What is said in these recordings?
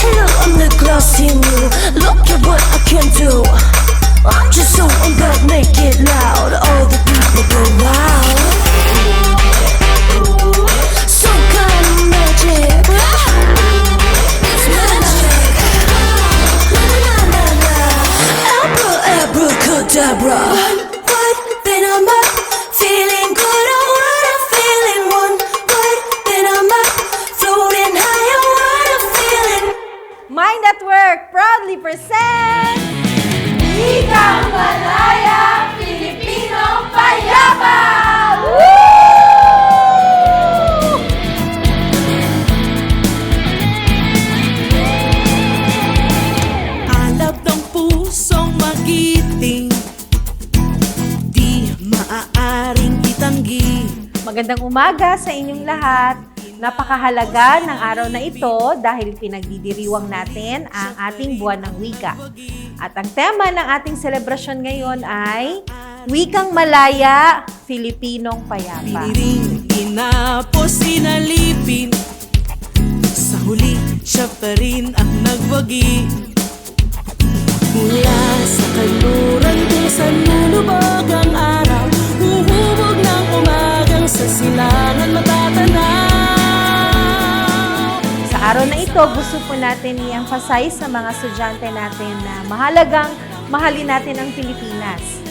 Hello, I'm the glossy new. Look at what I can do. I'm just so I'm it loud. Mind at Work proudly present Ikang Malaya Pilipinong Payapa! Woo! Alab ng pusong magiting Di maaaring itanggi Magandang umaga sa inyong lahat. Napakahalaga ng araw na ito dahil pinagdidiriwang natin ang ating buwan ng wika. At ang tema ng ating selebrasyon ngayon ay Wikang Malaya, Filipinong Payapa. Piniring, tinapos, inalipin Sa huli, siya pa rin ang nagwagi Mula sa kaluran araw na ito, gusto po natin i-emphasize sa mga estudyante natin na mahalagang mahalin natin ang Pilipinas.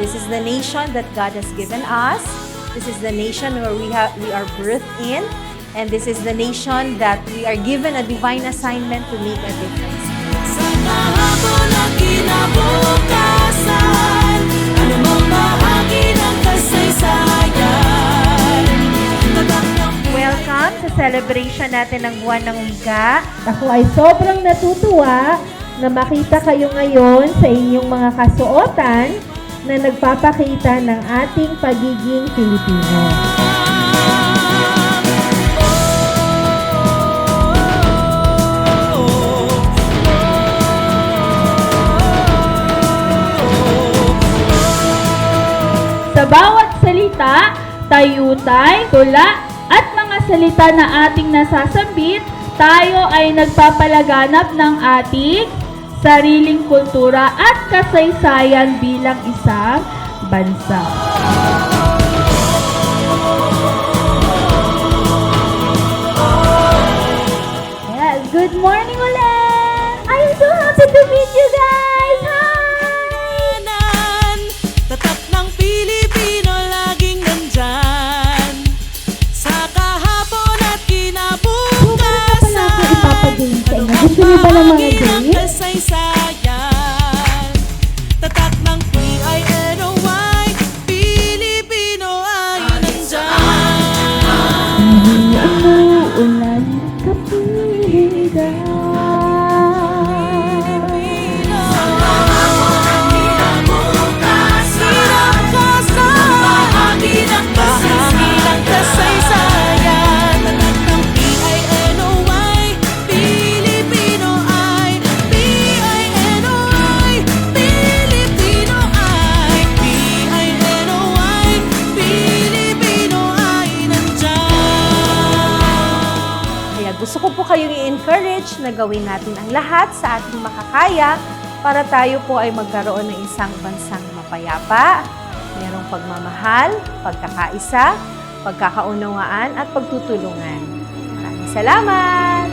This is the nation that God has given us. This is the nation where we have we are birthed in. And this is the nation that we are given a divine assignment to make a difference. Sa kahapon at kinabukasan Anumang bahagi ng celebration natin ng Buwan ng Wika. Ako ay sobrang natutuwa na makita kayo ngayon sa inyong mga kasuotan na nagpapakita ng ating pagiging Pilipino. Sa bawat salita, tayutay, tula, salita na ating nasasambit, tayo ay nagpapalaganap ng ating sariling kultura at kasaysayan bilang isang bansa. Ba ng mga Bahagi i-encourage na gawin natin ang lahat sa ating makakaya para tayo po ay magkaroon ng isang bansang mapayapa, mayroong pagmamahal, pagkakaisa, pagkakaunawaan at pagtutulungan. Maraming salamat!